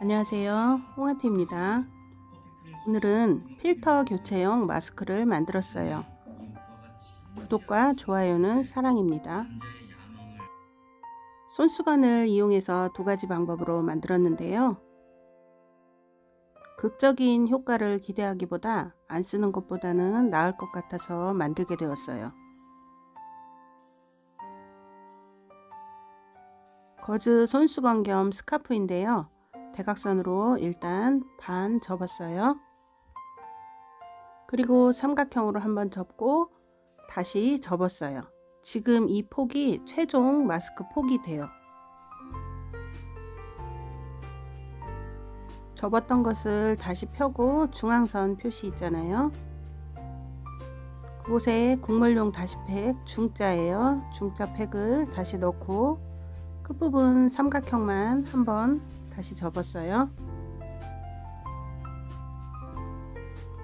안녕하세요. 홍하트입니다. 오늘은 필터 교체용 마스크를 만들었어요. 구독과 좋아요는 사랑입니다. 손수건을 이용해서 두 가지 방법으로 만들었는데요. 극적인 효과를 기대하기보다 안 쓰는 것보다는 나을 것 같아서 만들게 되었어요. 거즈 손수건 겸 스카프인데요. 대각선으로 일단 반 접었어요. 그리고 삼각형으로 한번 접고 다시 접었어요. 지금 이 폭이 최종 마스크 폭이 돼요. 접었던 것을 다시 펴고 중앙선 표시 있잖아요. 그곳에 국물용 다시팩 중자예요. 중자 팩을 다시 넣고 끝부분 삼각형만 한번 다시 접었어요.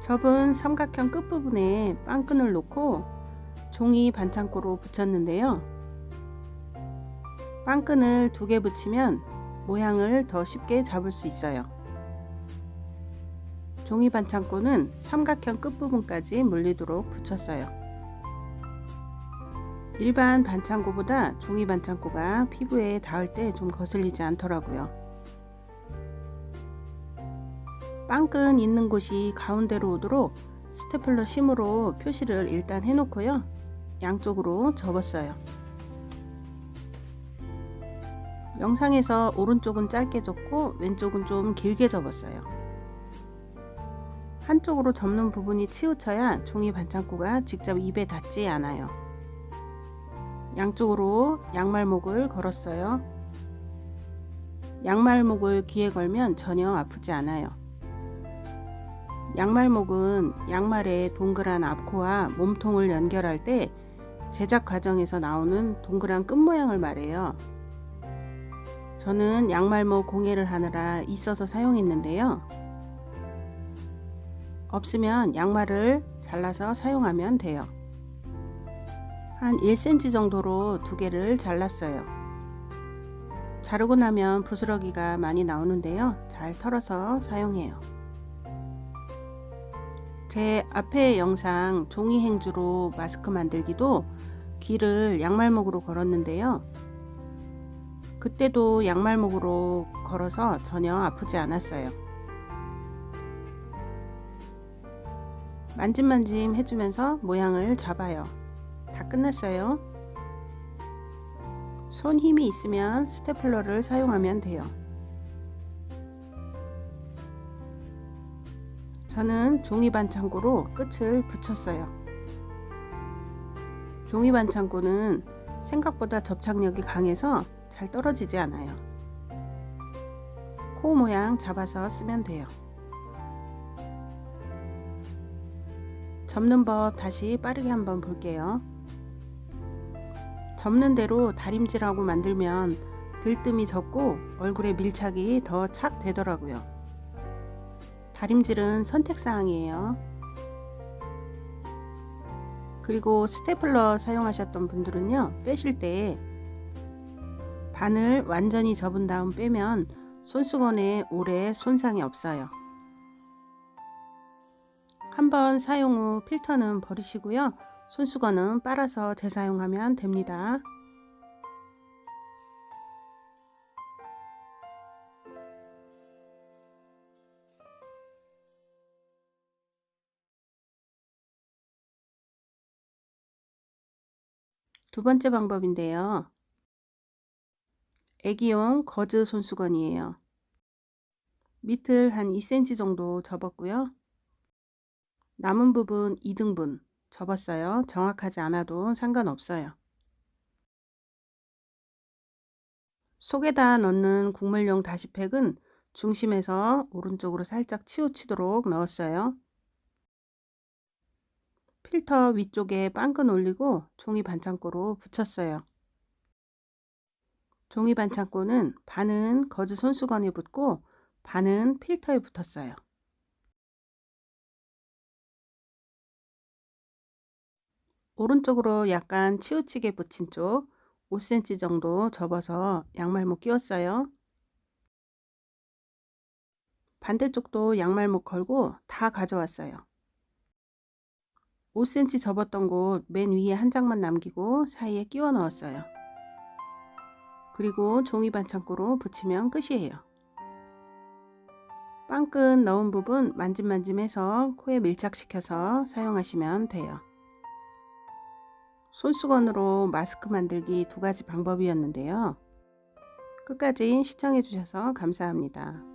접은 삼각형 끝부분에 빵끈을 놓고 종이 반창고로 붙였는데요. 빵끈을 두 개 붙이면 모양을 더 쉽게 잡을 수 있어요. 종이 반창고는 삼각형 끝부분까지 물리도록 붙였어요. 일반 반창고보다 종이 반창고가 피부에 닿을 때 좀 거슬리지 않더라고요. 빵끈 있는 곳이 가운데로 오도록 스테플러 심으로 표시를 일단 해놓고요. 양쪽으로 접었어요. 영상에서 오른쪽은 짧게 접고 왼쪽은 좀 길게 접었어요. 한쪽으로 접는 부분이 치우쳐야 종이 반창고가 직접 입에 닿지 않아요. 양쪽으로 양말목을 걸었어요. 양말목을 귀에 걸면 전혀 아프지 않아요. 양말목은 양말의 동그란 앞코와 몸통을 연결할 때 제작 과정에서 나오는 동그란 끝 모양을 말해요. 저는 양말목 공예를 하느라 있어서 사용했는데요. 없으면 양말을 잘라서 사용하면 돼요. 한 1cm 정도로 두 개를 잘랐어요. 자르고 나면 부스러기가 많이 나오는데요. 잘 털어서 사용해요. 제 앞에 영상 종이 행주로 마스크 만들기도 귀를 양말목으로 걸었는데요. 그때도 양말목으로 걸어서 전혀 아프지 않았어요. 만짐만짐 해주면서 모양을 잡아요. 다 끝났어요. 손 힘이 있으면 스테플러를 사용하면 돼요. 저는 종이 반창고로 끝을 붙였어요. 종이 반창고는 생각보다 접착력이 강해서 잘 떨어지지 않아요. 코 모양 잡아서 쓰면 돼요. 접는 법 다시 빠르게 한번 볼게요. 접는 대로 다림질하고 만들면 들뜸이 적고 얼굴에 밀착이 더 착 되더라고요. 다림질은 선택사항이에요. 그리고 스테플러 사용하셨던 분들은요, 빼실 때 반을 완전히 접은 다음 빼면 손수건에 오래 손상이 없어요. 한번 사용 후 필터는 버리시고요. 손수건은 빨아서 재사용하면 됩니다. 두 번째 방법인데요. 애기용 거즈 손수건이에요. 밑을 한 2cm 정도 접었고요. 남은 부분 2등분 접었어요. 정확하지 않아도 상관없어요. 속에다 넣는 국물용 다시팩은 중심에서 오른쪽으로 살짝 치우치도록 넣었어요. 필터 위쪽에 빵끈 올리고 종이 반창고로 붙였어요. 종이 반창고는 반은 거즈 손수건에 붙고 반은 필터에 붙었어요. 오른쪽으로 약간 치우치게 붙인 쪽 5cm 정도 접어서 양말목 끼웠어요. 반대쪽도 양말목 걸고 다 가져왔어요. 5cm 접었던 곳 맨 위에 한 장만 남기고 사이에 끼워 넣었어요. 그리고 종이 반창고로 붙이면 끝이에요. 빵끝 넣은 부분 만짐만짐해서 코에 밀착시켜서 사용하시면 돼요. 손수건으로 마스크 만들기 두 가지 방법이었는데요. 끝까지 시청해주셔서 감사합니다.